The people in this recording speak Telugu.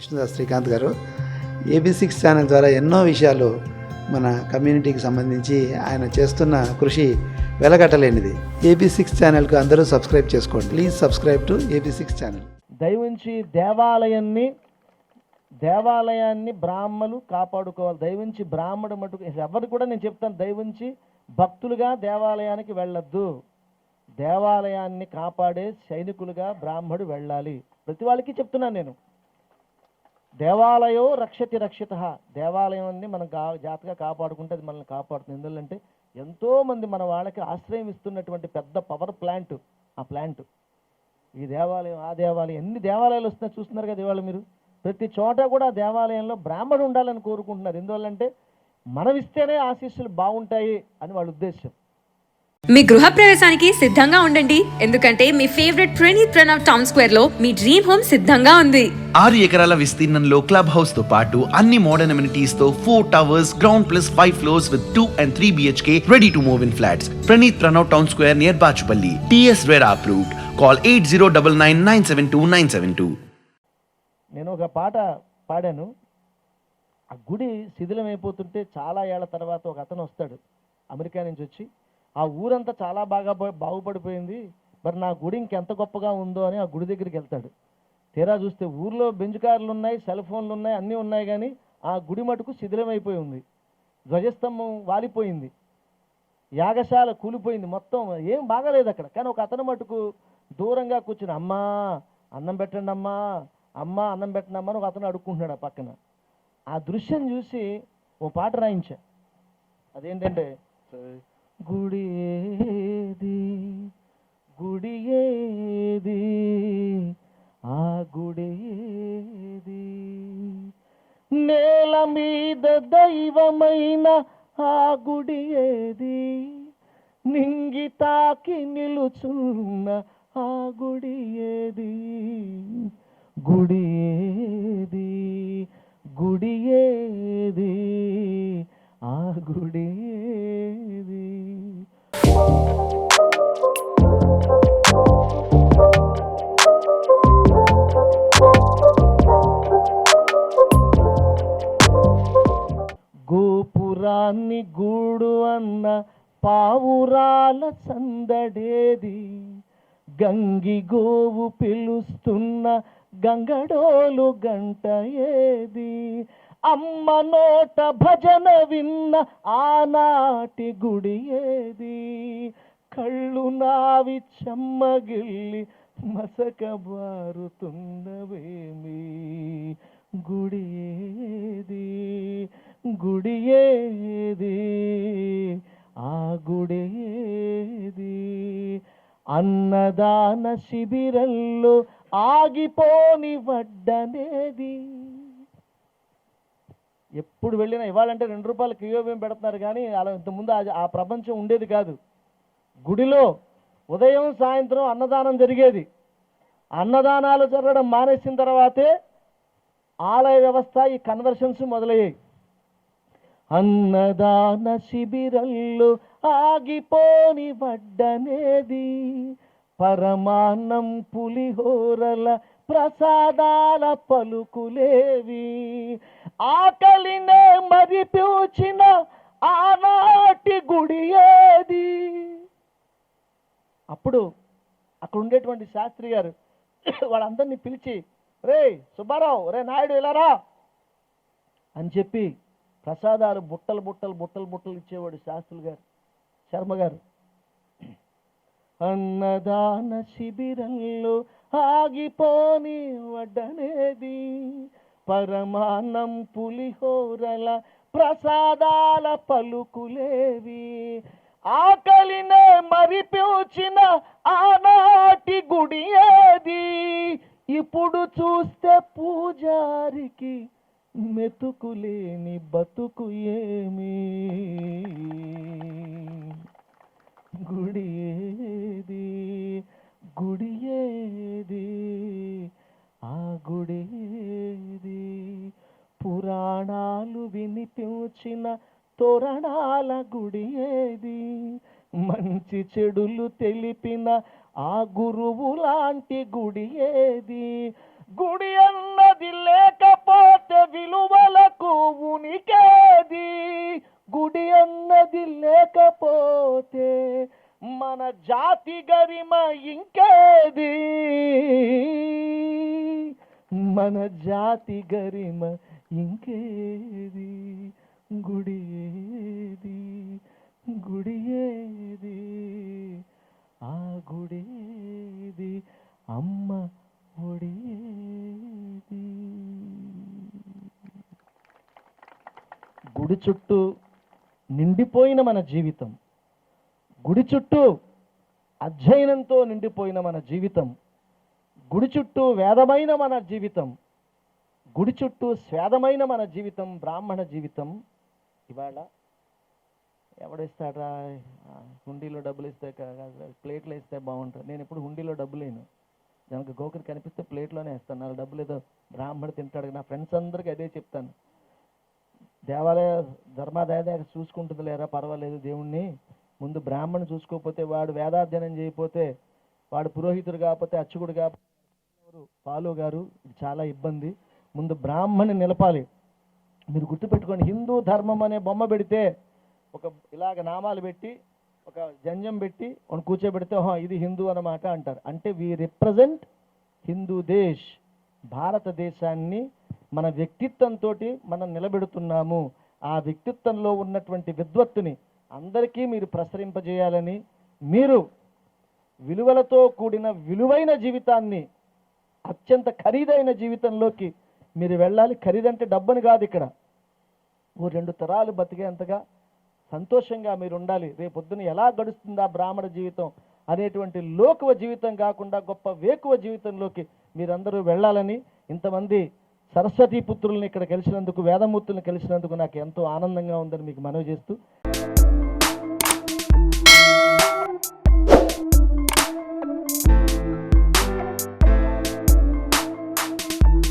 విష్ణుదాస్ శ్రీకాంత్ గారు ఏబీ సిక్స్ ఛానల్ ద్వారా ఎన్నో విషయాలు మన కమ్యూనిటీకి సంబంధించి ఆయన చేస్తున్న కృషి వెలగట్టలేనిది. ఏబీ సిక్స్ ఛానల్కు అందరూ సబ్స్క్రైబ్ చేసుకోండి. Please subscribe to AB six channel. దయవుంచి దేవాలయాన్ని దేవాలయాన్ని బ్రాహ్మలు కాపాడుకోవాలి. దైవించి బ్రాహ్మడు మటుకు ఎవరు కూడా నేను చెప్తాను దైవించి భక్తులుగా దేవాలయానికి వెళ్ళొద్దు. దేవాలయాన్ని కాపాడే సైనికులుగా బ్రాహ్మడు వెళ్ళాలి. ప్రతి వాళ్ళకి చెప్తున్నాను నేను. దేవాలయో రక్షతి రక్షిత. దేవాలయం అన్ని మనం కా జాతగా కాపాడుకుంటే అది మనల్ని కాపాడుతుంది. ఎందుకంటే ఎంతోమంది మన వాళ్ళకి ఆశ్రయం ఇస్తున్నటువంటి పెద్ద పవర్ ప్లాంట్ ఆ ప్లాంట్ ఈ దేవాలయం ఆ దేవాలయం ఎన్ని దేవాలయాలు వస్తున్నాయి చూస్తున్నారు కదా ఇవాళ మీరు? ప్రతి చోట కూడా దేవాలయంలో బ్రాహ్మణుడు ఉండాలని కోరుకుంటున్నారు. ఎందువల్లంటే మనం ఇస్తేనే ఆశీస్సులు బాగుంటాయి అని వాళ్ళ ఉద్దేశం మీ గృహ ప్రవేశానికి సిద్ధంగా ఉండండి. ఎందుకంటే మీ ఫేవరెట్ ప్రణీత్ ప్రణవ్ టౌన్ స్క్వేర్లో మీ డ్రీమ్ హోమ్ సిద్ధంగా ఉంది. ఆరు ఎకరాల విస్తీర్ణంలో క్లబ్ హౌస్తో పాటు అన్ని modern అమ్యూనిటీస్తో four towers ground plus five floors with two and three BHK ready to move in flats Praneeth Pranav town square near Bachupalli TS RERA approved call eight zero double nine nine seven two nine seven two నేను ఒక పాట పాడాను. ఆ గుడి శిథిలం అయిపోతుంటే చాలా ఏళ్ళ తర్వాత ఒక అతను వస్తాడు. అమెరికా నుంచి వచ్చి ఆ ఊరంతా చాలా బాగా బాగుపడిపోయింది. మరి నా గుడి ఇంకెంత గొప్పగా ఉందో అని ఆ గుడి దగ్గరికి వెళ్తాడు. తీరా చూస్తే ఊర్లో బెంచ్ కార్లు ఉన్నాయి సెల్ ఫోన్లు ఉన్నాయి అన్నీ ఉన్నాయి కానీ ఆ గుడి మటుకు శిథిలమైపోయి ఉంది. ధ్వజస్తంభం వాలిపోయింది. యాగశాల కూలిపోయింది మొత్తం. ఏం బాగాలేదు అక్కడ. కానీ ఒక అతను మటుకు దూరంగా కూర్చుని అమ్మా అన్నం పెట్టండి అమ్మా అమ్మా అన్నం పెట్టండి అమ్మా అని ఒక అతను అడుక్కుంటున్నాడు ఆ పక్కన. ఆ దృశ్యం చూసి ఓ పాట రాయించా. అదేంటంటే గుడి ఏది గుడి ఏది ఆ గుడి ఏది నేల మీద దైవమైన ఆ గుడి ఏది నింగి తాకి నిలుచున్న ఆ గుడి ఏది గుడి ఏది గుడి ఏది ఆ గుడి ఏది పావురాల సందడేది. గంగి గోవు పిలుస్తున్న గంగడోలు గంట ఏది. అమ్మ నోట భజన విన్న ఆనాటి గుడి ఏది. కళ్ళు నావి చెమ్మగిల్లి మసక బారుతున్నవేమి. గుడి ఏది? గుడి ఏది? అన్నదాన శిబిరంలో ఆగిపోని వడ్డనేది. ఎప్పుడు వెళ్ళినా ఇవ్వాలంటే రెండు రూపాయలు కియోబియం పెడుతున్నారు కానీ అలా ఇంతకుముందు ఆ ప్రపంచం ఉండేది కాదు. గుడిలో ఉదయం సాయంత్రం అన్నదానం జరిగేది. అన్నదానాలు జరగడం మానేసిన తర్వాతే ఆలయ వ్యవస్థ ఈ కన్వర్షన్స్ మొదలయ్యాయి. అన్నదాన శిబిరంలో ఆగిపోని వడ్డనేది. పరమాన్నం పులిహోరల ప్రసాదాల పలుకులేవి. ఆకలినే మరిపూచిన ఆనాటి గుడి ఏది? అప్పుడు అక్కడ ఉండేటువంటి శాస్త్రి గారు వాళ్ళందరినీ పిలిచి రే సుబ్బారావు రే నాయుడు ఇలారా అని చెప్పి ప్రసాదాలు బుట్టలు బుట్టలు బుట్టలు బుట్టలు ఇచ్చేవాడు శాస్త్రులు గారు శర్మ గారు. అన్నదాన శిబిరంలో ఆగిపోని వడ్డనేది పరమాన్నం పులిహోరల ప్రసాదాల పలుకులేవి. ఆకలినే మరిపూచిన ఆనాటి గుడి ఏది ఇప్పుడు చూస్తే పూజారికి మెతుకులేని బతుకు ఏమి? గుడి ఏది? గుడి ఏది? ఆ గుడి ఏది? పురాణాలు వినిపించిన తోరణాల గుడి ఏది? మంచి చెడులు తెలిపిన ఆ గురువు లాంటి గుడి ఏది? గుడి అన్నది లేకపోతే విలువలకు ఉనికేది? గుడి అన్నది లేకపోతే మన జాతి గరిమ ఇంకేది? మన జాతి గరిమ ఇంకేది? గుడి ఏది? గుడి ఏది? ఆ గుడి ఏది? అమ్మ ఒడి ఏది గుడి చుట్టూ నిండిపోయిన మన జీవితం. గుడి చుట్టూ అధ్యయనంతో నిండిపోయిన మన జీవితం. గుడి చుట్టూ వేదమైన మన జీవితం. గుడి చుట్టూ స్వేదమైన మన జీవితం బ్రాహ్మణ జీవితం. ఇవాళ ఎవడిస్తాడా హుండీలో డబ్బులు ఇస్తే ప్లేట్లు వేస్తే బాగుంటుంది. నేను ఇప్పుడు హుండీలో డబ్బులు లేను దానికి గోకరి కనిపిస్తే ప్లేట్లోనే వేస్తాను. నాలుగు డబ్బులు ఏదో బ్రాహ్మణ తింటాడు. నా ఫ్రెండ్స్ అందరికీ అదే చెప్తాను. దేవాలయ ధర్మాదాయ దగ్గర చూసుకుంటుంది లేరా? పర్వాలేదు దేవుణ్ణి ముందు బ్రాహ్మణ్ చూసుకోకపోతే వాడు వేదాధ్యయనం చేయకపోతే వాడు పురోహితుడు కాకపోతే అర్చకుడు కాకపోతే పాలు గారు చాలా ఇబ్బంది. ముందు బ్రాహ్మణ్ని నిలపాలి. మీరు గుర్తుపెట్టుకోండి హిందూ ధర్మం అనే బొమ్మ పెడితే ఒక ఇలాగ నామాలు పెట్టి ఒక జంజం పెట్టి వాడిని కూర్చోబెడితే ఇది హిందూ అన్నమాట అంటారు. అంటే వీ రిప్రజెంట్ హిందూ దేశ్ భారతదేశాన్ని మన వ్యక్తిత్వంతో మనం నిలబెడుతున్నాము. ఆ వ్యక్తిత్వంలో ఉన్నటువంటి విద్వత్తుని అందరికీ మీరు ప్రసరింపజేయాలని మీరు విలువలతో కూడిన విలువైన జీవితాన్ని అత్యంత ఖరీదైన జీవితంలోకి మీరు వెళ్ళాలి. ఖరీదంటే డబ్బుని కాదు ఇక్కడ. ఓ రెండు తరాలు బతికేంతగా సంతోషంగా మీరు ఉండాలి. రేపొద్దున ఎలా గడుస్తుందా బ్రాహ్మణ జీవితం అనేటువంటి లోకువ జీవితం కాకుండా గొప్ప వేకువ జీవితంలోకి మీరందరూ వెళ్ళాలని ఇంతమంది సరస్వతీ పుత్రుల్ని ఇక్కడ కలిసినందుకు వేదమూర్తుల్ని కలిసినందుకు నాకు ఎంతో ఆనందంగా ఉందని మీకు మనవి చేస్తూ